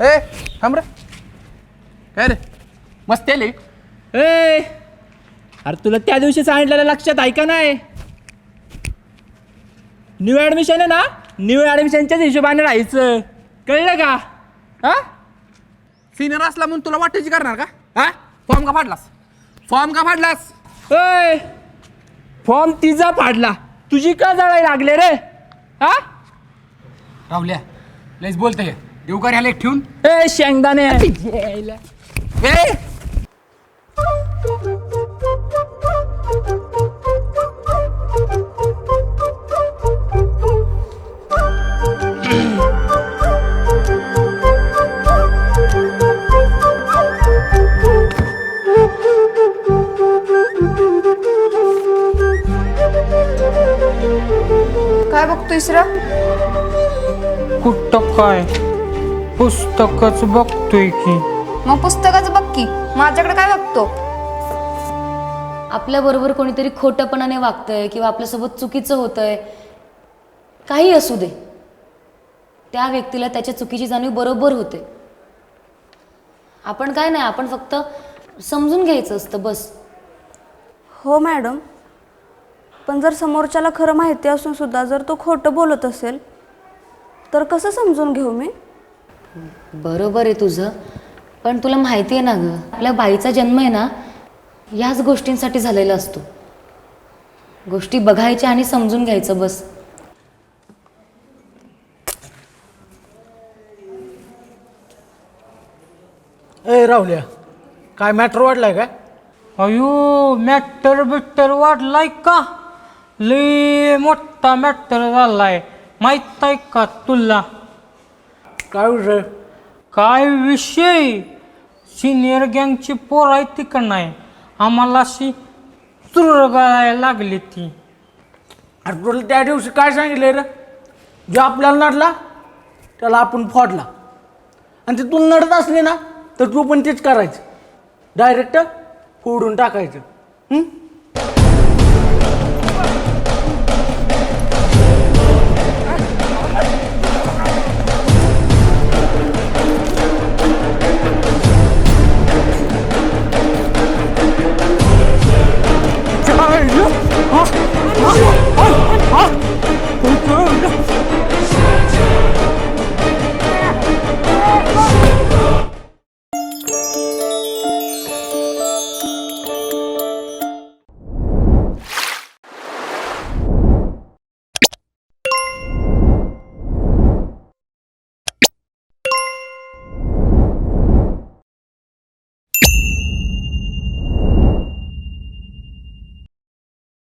ए थांब रे. काय रे? मस्ती आली ए अरे तुला त्या दिवशी सांगितलेलं लक्षात आहे का नाही? न्यू ॲडमिशन आहे ना? न्यू ॲडमिशनच्याच हिशोबाने राहायचं. कळलं का? हा? सिनियर असला म्हणून तुला वाटायची करणार का? हा? फॉर्म का फाडलास? फॉर्म का फाडलास? ओय फॉर्म तिचा फाडला. तुझी का जळायला लागले रे? हा? राहुल्या लयच बोलते का ह्याला एक ठेवून. ए शेंगदाणे. ए! काय बघतोयस रा? कुठं काय? पुस्तकच बघतोय की. मग पुस्तकाचं बघ की. माझ्याकडे काय बघतो? आपल्याबरोबर कोणीतरी खोटंपणाने वागतंय किंवा आपल्यासोबत चुकीचं होतंय काही असू दे. त्या व्यक्तीला त्याच्या चुकीची जाणीव बरोबर होते. आपण काय नाही आपण फक्त समजून घ्यायचं असतं बस. हो मॅडम. पण जर समोरच्याला खरं माहिती असून सुद्धा जर तो खोटं बोलत असेल तर कसं समजून घेऊ मी? बरोबर आहे तुझं. पण तुला माहिती आहे ना गं आपल्या बाईचा जन्म आहे ना याच गोष्टींसाठी झालेला असतो. गोष्टी बघायच्या आणि समजून घ्यायचं बस. ए राहुल्या काय मॅटर वाढलाय काय? अयो मॅटर बिट्टर वाढलाय का? लय मोठा मॅटर झालाय. माहीत आहे का तुला? काय विषय काय विषय? सिनियर गँगची पोर आहे ती का नाही? आम्हाला अशी चुरगाळायला लागली ती. अरे तुला त्या दिवशी काय सांगितलं रे? जो आपल्याला नडला त्याला आपण फोडला. आणि ते तुला नडत असले ना तर तू पण तेच करायचं. डायरेक्ट फोडून टाकायचं. हं?